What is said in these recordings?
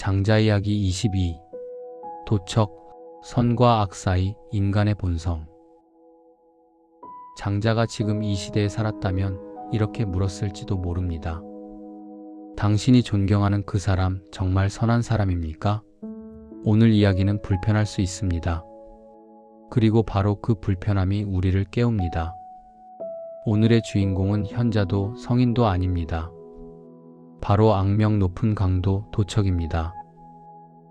장자 이야기 22 도척 선과 악 사이 인간의 본성 장자가 지금 이 시대에 살았다면 이렇게 물었을지도 모릅니다. 당신이 존경하는 그 사람 정말 선한 사람입니까? 오늘 이야기는 불편할 수 있습니다. 그리고 바로 그 불편함이 우리를 깨웁니다. 오늘의 주인공은 현자도 성인도 아닙니다. 바로 악명 높은 강도 도척입니다.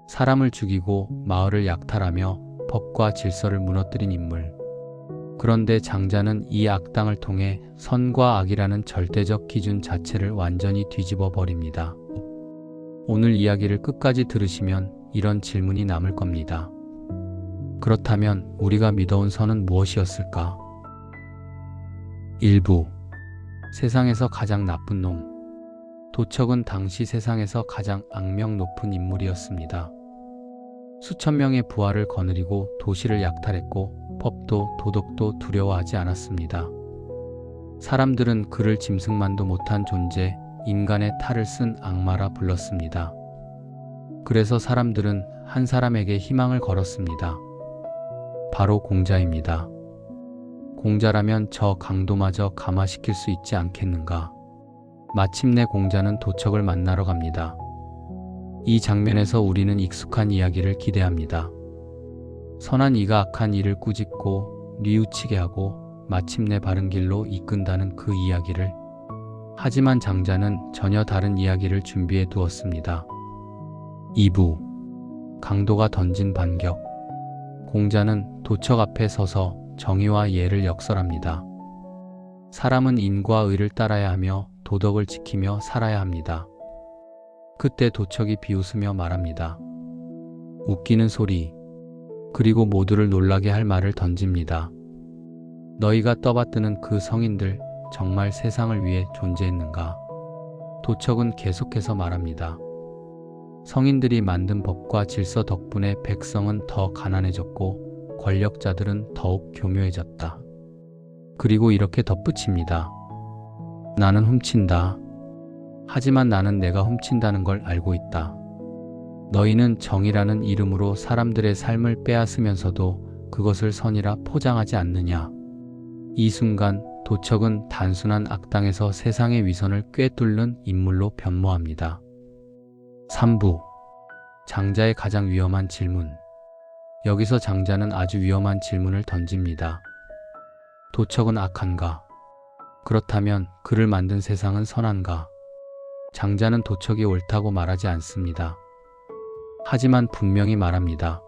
사람을 죽이고 마을을 약탈하며 법과 질서를 무너뜨린 인물. 그런데 장자는 이 악당을 통해 선과 악이라는 절대적 기준 자체를 완전히 뒤집어 버립니다. 오늘 이야기를 끝까지 들으시면 이런 질문이 남을 겁니다. 그렇다면 우리가 믿어온 선은 무엇이었을까? 일부 세상에서 가장 나쁜 놈 도척은 당시 세상에서 가장 악명 높은 인물이었습니다. 수천 명의 부하를 거느리고 도시를 약탈했고 법도 도덕도 두려워하지 않았습니다. 사람들은 그를 짐승만도 못한 존재, 인간의 탈을 쓴 악마라 불렀습니다. 그래서 사람들은 한 사람에게 희망을 걸었습니다. 바로 공자입니다. 공자라면 저 강도마저 감화시킬 수 있지 않겠는가. 마침내 공자는 도척을 만나러 갑니다. 이 장면에서 우리는 익숙한 이야기를 기대합니다. 선한 이가 악한 일을 꾸짖고 뉘우치게 하고 마침내 바른 길로 이끈다는 그 이야기를 하지만 장자는 전혀 다른 이야기를 준비해 두었습니다. 2부 강도가 던진 반격 공자는 도척 앞에 서서 정의와 예를 역설합니다. 사람은 인과 의를 따라야 하며 도덕을 지키며 살아야 합니다. 그때 도척이 비웃으며 말합니다. 웃기는 소리, 그리고 모두를 놀라게 할 말을 던집니다. 너희가 떠받드는 그 성인들 정말 세상을 위해 존재했는가? 도척은 계속해서 말합니다. 성인들이 만든 법과 질서 덕분에 백성은 더 가난해졌고 권력자들은 더욱 교묘해졌다. 그리고 이렇게 덧붙입니다. 나는 훔친다. 하지만 나는 내가 훔친다는 걸 알고 있다. 너희는 정이라는 이름으로 사람들의 삶을 빼앗으면서도 그것을 선이라 포장하지 않느냐. 이 순간 도척은 단순한 악당에서 세상의 위선을 꿰뚫는 인물로 변모합니다. 3부 장자의 가장 위험한 질문 여기서 장자는 아주 위험한 질문을 던집니다. 도척은 악한가? 그렇다면 그를 만든 세상은 선한가? 장자는 도척이 옳다고 말하지 않습니다. 하지만 분명히 말합니다.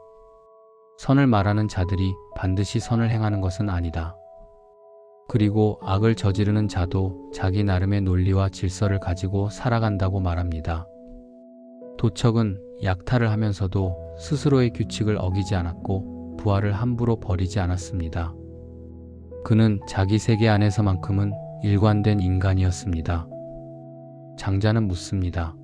선을 말하는 자들이 반드시 선을 행하는 것은 아니다. 그리고 악을 저지르는 자도 자기 나름의 논리와 질서를 가지고 살아간다고 말합니다. 도척은 약탈을 하면서도 스스로의 규칙을 어기지 않았고 부하를 함부로 버리지 않았습니다. 그는 자기 세계 안에서만큼은 일관된 인간이었습니다. 장자는 묻습니다.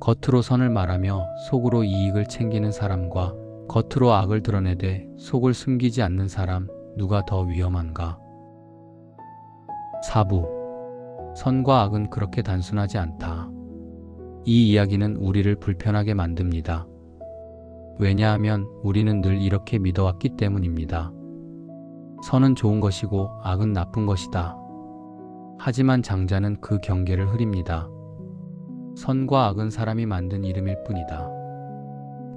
겉으로 선을 말하며 속으로 이익을 챙기는 사람과 겉으로 악을 드러내되 속을 숨기지 않는 사람 누가 더 위험한가? 4부 선과 악은 그렇게 단순하지 않다. 이 이야기는 우리를 불편하게 만듭니다. 왜냐하면 우리는 늘 이렇게 믿어왔기 때문입니다. 선은 좋은 것이고 악은 나쁜 것이다. 하지만 장자는 그 경계를 흐립니다. 선과 악은 사람이 만든 이름일 뿐이다.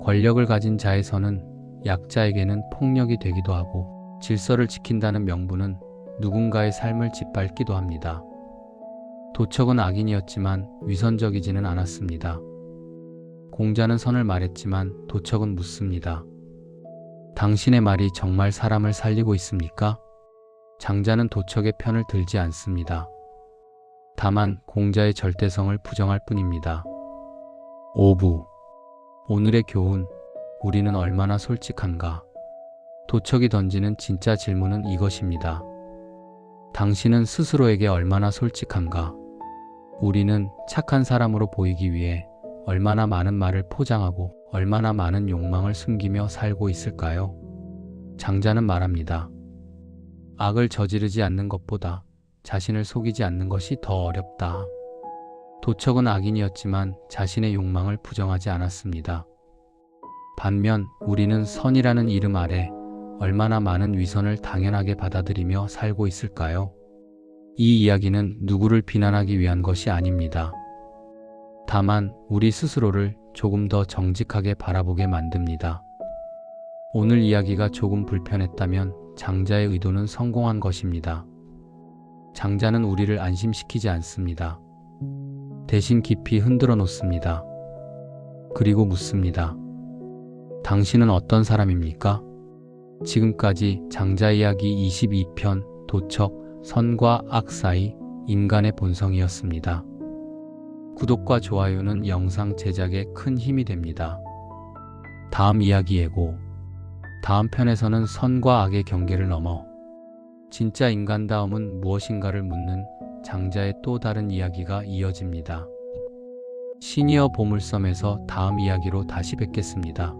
권력을 가진 선은 약자에게는 폭력이 되기도 하고 질서를 지킨다는 명분은 누군가의 삶을 짓밟기도 합니다. 도척은 악인이었지만 위선적이지는 않았습니다. 공자는 선을 말했지만 도척은 묻습니다. 당신의 말이 정말 사람을 살리고 있습니까? 장자는 도척의 편을 들지 않습니다. 다만 공자의 절대성을 부정할 뿐입니다. 5부 오늘의 교훈 우리는 얼마나 솔직한가? 도척이 던지는 진짜 질문은 이것입니다. 당신은 스스로에게 얼마나 솔직한가? 우리는 착한 사람으로 보이기 위해 얼마나 많은 말을 포장하고 얼마나 많은 욕망을 숨기며 살고 있을까요? 장자는 말합니다. 악을 저지르지 않는 것보다 자신을 속이지 않는 것이 더 어렵다. 도척은 악인이었지만 자신의 욕망을 부정하지 않았습니다. 반면 우리는 선이라는 이름 아래 얼마나 많은 위선을 당연하게 받아들이며 살고 있을까요? 이 이야기는 누구를 비난하기 위한 것이 아닙니다. 다만 우리 스스로를 조금 더 정직하게 바라보게 만듭니다. 오늘 이야기가 조금 불편했다면 장자의 의도는 성공한 것입니다. 장자는 우리를 안심시키지 않습니다. 대신 깊이 흔들어 놓습니다. 그리고 묻습니다. 당신은 어떤 사람입니까? 지금까지 장자 이야기 22편 도척 선과 악 사이 인간의 본성이었습니다. 구독과 좋아요는 영상 제작에 큰 힘이 됩니다. 다음 이야기 예고. 다음 편에서는 선과 악의 경계를 넘어 진짜 인간다움은 무엇인가를 묻는 장자의 또 다른 이야기가 이어집니다. 시니어 보물섬에서 다음 이야기로 다시 뵙겠습니다.